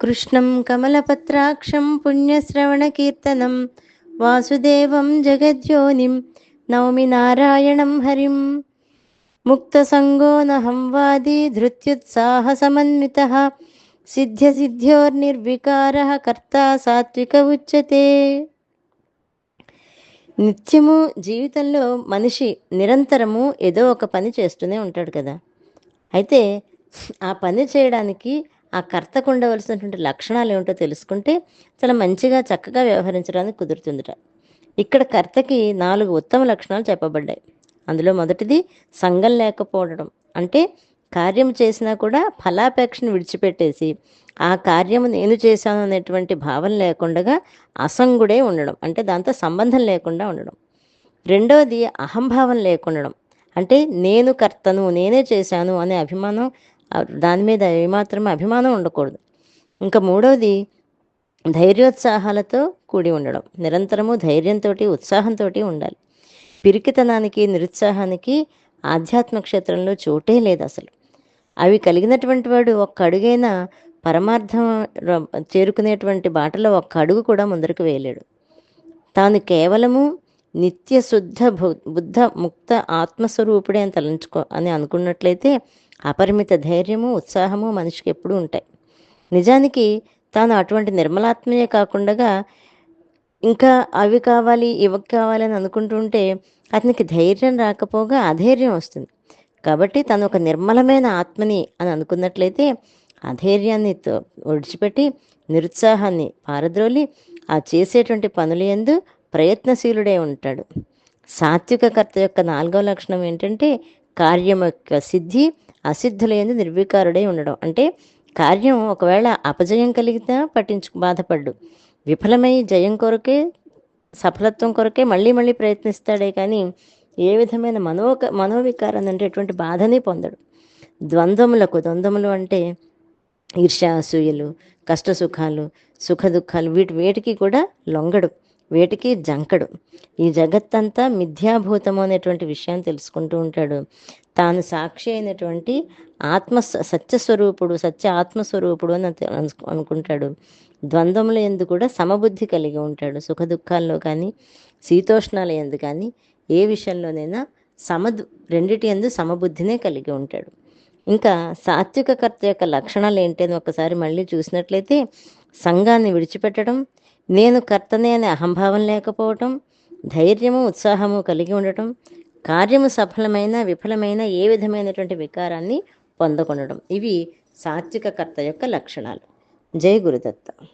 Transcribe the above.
కృష్ణం కమలపత్రాక్షం పుణ్యశ్రవణకీర్తనం వాసుదేవం జగద్యోనిం నవమి నారాయణం హరిం ముక్తసంగోనహం వాది ధృత్యుత్సాహసమన్విత సిద్ధ్యసిద్ధ్యోర్నిర్వికార కర్త సాత్విక ఉచ్యతే. నిత్యము జీవితంలో మనిషి నిరంతరము ఏదో ఒక పని చేస్తూనే ఉంటాడు కదా. అయితే ఆ పని చేయడానికి ఆ కర్తకు ఉండవలసినటువంటి లక్షణాలు ఏమిటో తెలుసుకుంటే చాలా మంచిగా చక్కగా వ్యవహరించడానికి కుదురుతుందిట. ఇక్కడ కర్తకి నాలుగు ఉత్తమ లక్షణాలు చెప్పబడ్డాయి. అందులో మొదటిది సంఘం లేకపోవడం. అంటే కార్యం చేసినా కూడా ఫలాపేక్షను విడిచిపెట్టేసి ఆ కార్యము నేను చేశాను అనేటువంటి భావన లేకుండా అసంగుడే ఉండడం. అంటే దాంతో సంబంధం లేకుండా ఉండడం. రెండవది అహంభావం లేకుండడం. అంటే నేను కర్తను నేనే చేశాను అనే అభిమానం దాని మీద ఏమాత్రం అభిమానం ఉండకూడదు. ఇంకా మూడవది ధైర్యోత్సాహాలతో కూడి ఉండడం. నిరంతరము ధైర్యంతో ఉత్సాహంతో ఉండాలి. పిరికితనానికి నిరుత్సాహానికి ఆధ్యాత్మ క్షేత్రంలో చోటే లేదు అసలు. అవి కలిగినటువంటి వాడు ఒక్క అడుగైనా పరమార్థం చేరుకునేటువంటి బాటలో ఒక్క అడుగు కూడా ముందరకు వేయలేడు. తాను కేవలము నిత్య శుద్ధ బుద్ధ ముక్త ఆత్మస్వరూపుడే అని తలంచుకో అని అనుకున్నట్లయితే అపరిమిత ధైర్యము ఉత్సాహము మనిషికి ఎప్పుడూ ఉంటాయి. నిజానికి తాను అటువంటి నిర్మలాత్మయే కాకుండా ఇంకా అవి కావాలి ఇవి కావాలి అని అనుకుంటుంటే అతనికి ధైర్యం రాకపోగా అధైర్యం వస్తుంది. కాబట్టి తను ఒక నిర్మలమైన ఆత్మని అని అనుకున్నట్లయితే అధైర్యాన్ని తో- విడిచిపెట్టి నిరుత్సాహాన్ని పారద్రోలి ఆ చేసేటువంటి పనులు ఎందు ప్రయత్నశీలుడే ఉంటాడు. సాత్విక కర్త యొక్క నాలుగవ లక్షణం ఏంటంటే కార్యం యొక్క సిద్ధి అసిద్ధుల నిర్వీకారుడై నిర్వికారుడై ఉండడం. అంటే కార్యం ఒకవేళ అపజయం కలిగితే పట్టించు బాధపడ్డు. విఫలమై జయం కొరకే సఫలత్వం కొరకే మళ్ళీ మళ్ళీ ప్రయత్నిస్తాడే కానీ ఏ విధమైన మనోక మనోవికారం అనేటువంటి బాధని పొందడు. ద్వంద్వములకు ద్వంద్వములు అంటే ఈర్ష్య అసూయలు కష్ట సుఖాలు సుఖ దుఃఖాలు వీటి వేటికి కూడా లొంగడు. వేటికి జంకడు. ఈ జగత్తంతా మిథ్యాభూతము అనేటువంటి విషయాన్ని తెలుసుకుంటూ ఉంటాడు. తాను సాక్షి అయినటువంటి ఆత్మ సత్యస్వరూపుడు సత్య ఆత్మస్వరూపుడు అని అనుకుంటాడు. ద్వంద్వముల ఎందు కూడా సమబుద్ధి కలిగి ఉంటాడు. సుఖ దుఃఖాల్లో కానీ శీతోష్ణాల ఎందు కానీ ఏ విషయంలోనైనా సమదు రెండిటి ఎందు సమబుద్ధినే కలిగి ఉంటాడు. ఇంకా సాత్విక కర్త యొక్క లక్షణాలు ఏంటి అని ఒకసారి మళ్ళీ చూసినట్లయితే సంఘాన్ని విడిచిపెట్టడం నేను కర్తనే అనే అహంభావం లేకపోవటం ధైర్యము ఉత్సాహము కలిగి ఉండటం కార్యము సఫలమైన విఫలమైన ఏ విధమైనటువంటి వికారాన్ని పొందకొనడం. ఇవి సాత్విక కర్త యొక్క లక్షణాలు. జై గురుదత్త.